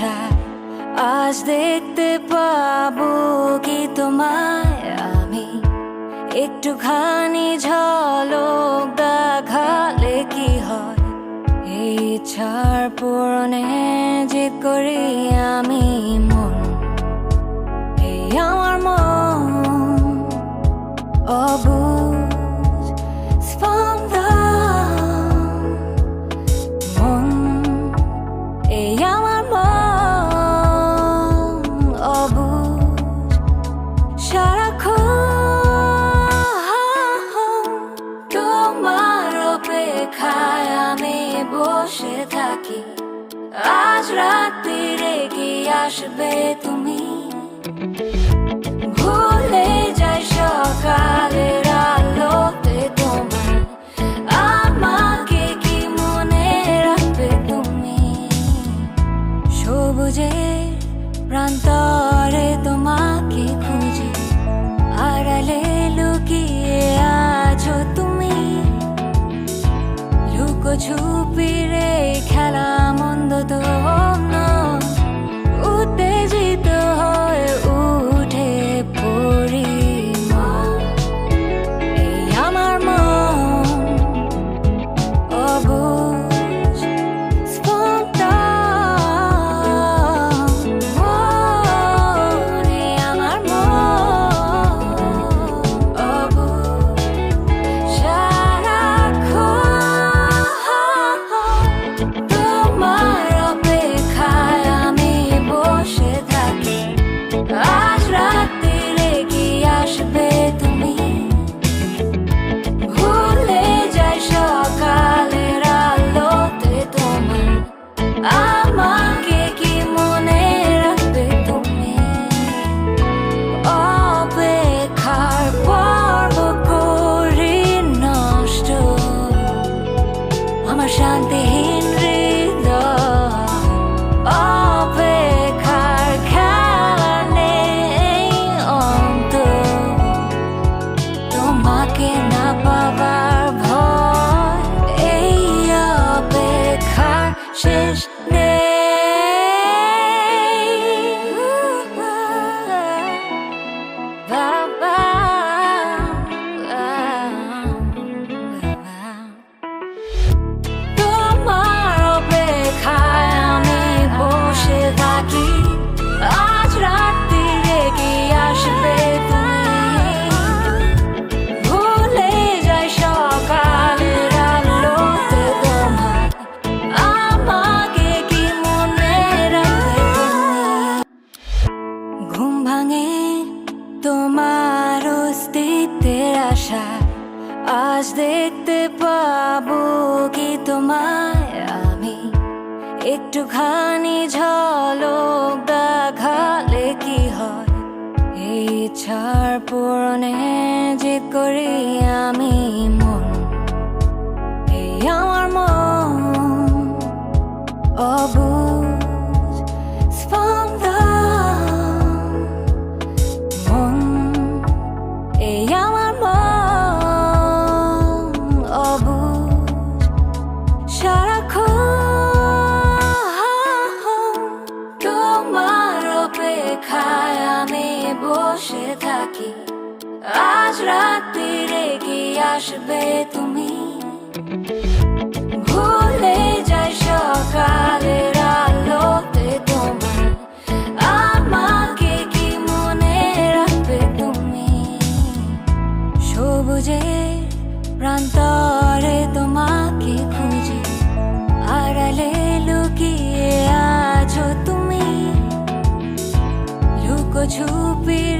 আশা, আজ দেখতে পাবো কি তোমায় আমি। একটুখানি ঝলক দেখালে কি হয়? এই ইচ্ছার পূরণে জিত করি আমি। আসবে তুমি? ভুলে যাই সকালের আলোতে তোমার আমাকে কি মনে রাখবে তুমি? সবুজের প্রান্তরে তোমাকে খুঁজি। আড়ালে লুকিয়ে আছো তুমি। লুকোছুপিরে খেলা মন্দ তো নয়। Desde Krishna. আজ দেখতে পাবো কি তোমায় আমি। একটুখানি ঝলক দেখালে কি হয়? এই ইচ্ছার পূরণে জিত করি আমি মন। এই আমার মন অবুঝ রাত্রিরে কি আসবে তুমি ভুলে যাই সকালের আলোতে তোমার আমাকে কি মনে রাখবে তুমি সবুজের প্রান্তরে তোমাকে খুঁজি আড়ালে লুকিয়ে আছো তুমি লুকোছুপিরে খেলা